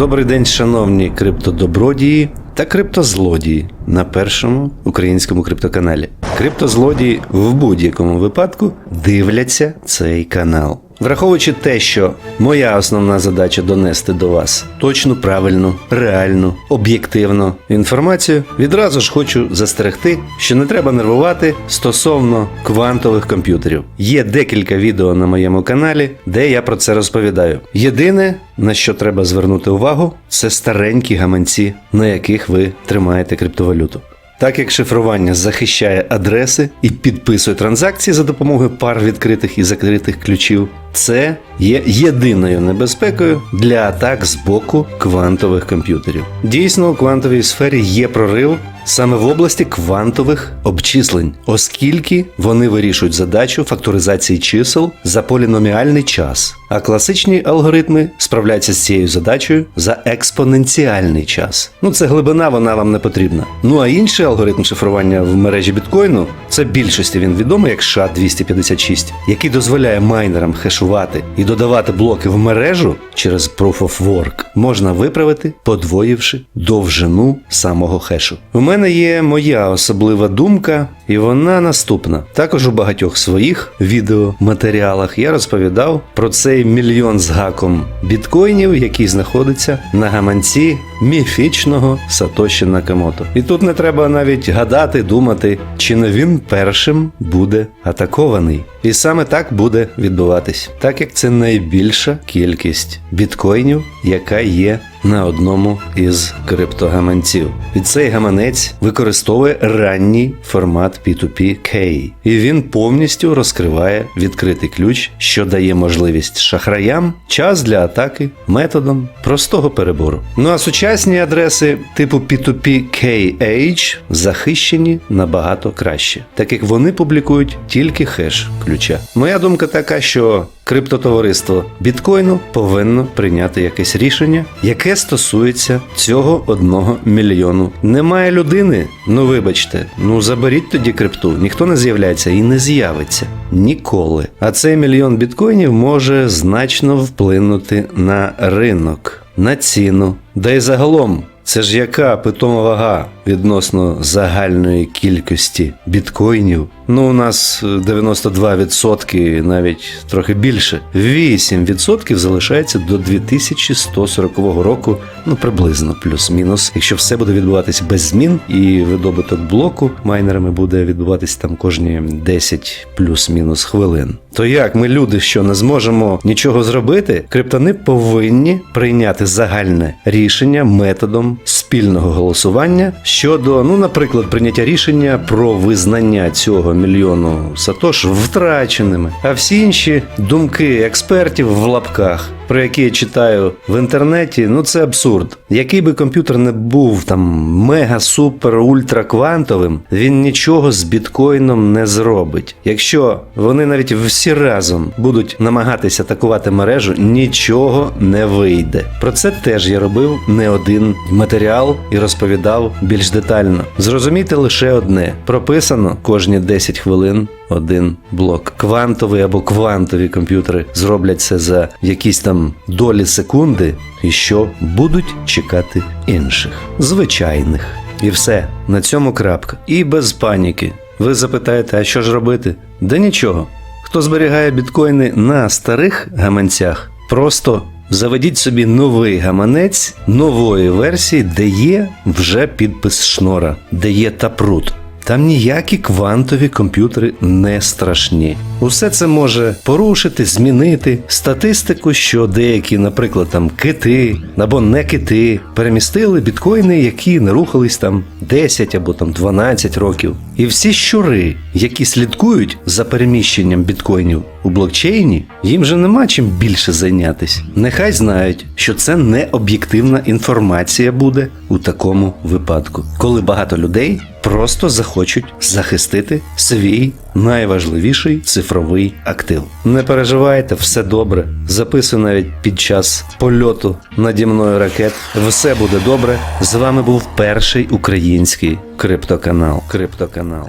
Добрий день, шановні криптодобродії та криптозлодії на першому українському криптоканалі. Криптозлодії в будь-якому випадку дивляться цей канал. Враховуючи те, що моя основна задача донести до вас точну, правильну, реальну, об'єктивну інформацію, відразу ж хочу застерегти, що не треба нервувати стосовно квантових комп'ютерів. Є декілька відео на моєму каналі, де я про це розповідаю. Єдине, на що треба звернути увагу, це старенькі гаманці, на яких ви тримаєте криптовалюту. Так як шифрування захищає адреси і підписує транзакції за допомогою пар відкритих і закритих ключів, це є єдиною небезпекою для атак з боку квантових комп'ютерів. Дійсно, у квантовій сфері є прорив саме в області квантових обчислень, оскільки вони вирішують задачу факторизації чисел за поліноміальний час, а класичні алгоритми справляються з цією задачею за експоненціальний час. Ну це глибина, вона вам не потрібна. Ну а інший алгоритм шифрування в мережі біткоїну це більшості він відомий як SHA-256, який дозволяє майнерам хешувати і додавати блоки в мережу через Proof of Work, можна виправити, подвоївши довжину самого хешу. У мене є моя особлива думка, і вона наступна. Також у багатьох своїх відеоматеріалах я розповідав про цей мільйон з гаком біткоїнів, який знаходиться на гаманці міфічного Сатоші Накамото. І тут не треба навіть гадати, думати, чи не він першим буде атакований. І саме так буде відбуватись, так як це найбільша кількість біткоїнів, яка є на одному із криптогаманців. І цей гаманець використовує ранній формат P2P-K. І він повністю розкриває відкритий ключ, що дає можливість шахраям час для атаки методом простого перебору. Ну а сучасні адреси типу P2P-KH захищені набагато краще, так як вони публікують тільки хеш ключа. Моя думка така, що криптотовариство біткоїну повинно прийняти якесь рішення, яке стосується цього одного мільйону. Немає людини, ну вибачте, ну заберіть тоді крипту, ніхто не з'являється і не з'явиться ніколи. А цей мільйон біткоїнів може значно вплинути на ринок, на ціну, да й загалом. Це ж яка питома вага відносно загальної кількості біткоїнів? Ну, у нас е, 92%, навіть трохи більше. 8% залишається до 2140 року, ну приблизно плюс-мінус. Якщо все буде відбуватись без змін, і видобуток блоку майнерами буде відбуватись там кожні 10 плюс-мінус хвилин. То як ми, люди, що не зможемо нічого зробити, криптони повинні прийняти загальне рішення методом спільного голосування щодо, ну, наприклад, прийняття рішення про визнання цього мільйону сатош втраченими, а всі інші думки експертів в лапках. Про які я читаю в інтернеті, ну це абсурд. Який би комп'ютер не був там мега, супер, ультра квантовим, він нічого з біткоїном не зробить. Якщо вони навіть всі разом будуть намагатися атакувати мережу, нічого не вийде. Про це теж я робив не один матеріал і розповідав більш детально. Зрозумійте лише одне: прописано кожні 10 хвилин один блок. Квантовий або квантові комп'ютери зроблять це за якісь там долі секунди, і що будуть чекати інших, звичайних. І все, на цьому крапка. І без паніки. Ви запитаєте, а що ж робити? Да нічого. Хто зберігає біткоїни на старих гаманцях, просто заведіть собі новий гаманець нової версії, де є вже підпис шнора, де є тапрут. Там ніякі квантові комп'ютери не страшні. Усе це може порушити, змінити статистику, що деякі, наприклад, там кити або не кити перемістили біткоїни, які не рухались там 10 або там 12 років. І всі щури, які слідкують за переміщенням біткоїнів у блокчейні, їм же нема чим більше зайнятися. Нехай знають, що це не об'єктивна інформація буде у такому випадку, коли багато людей просто захочуть захистити свій найважливіший цифровий актив. Не переживайте, все добре. Записую навіть під час польоту наді мною ракет. Все буде добре. З вами був перший український криптоканал. Криптоканал.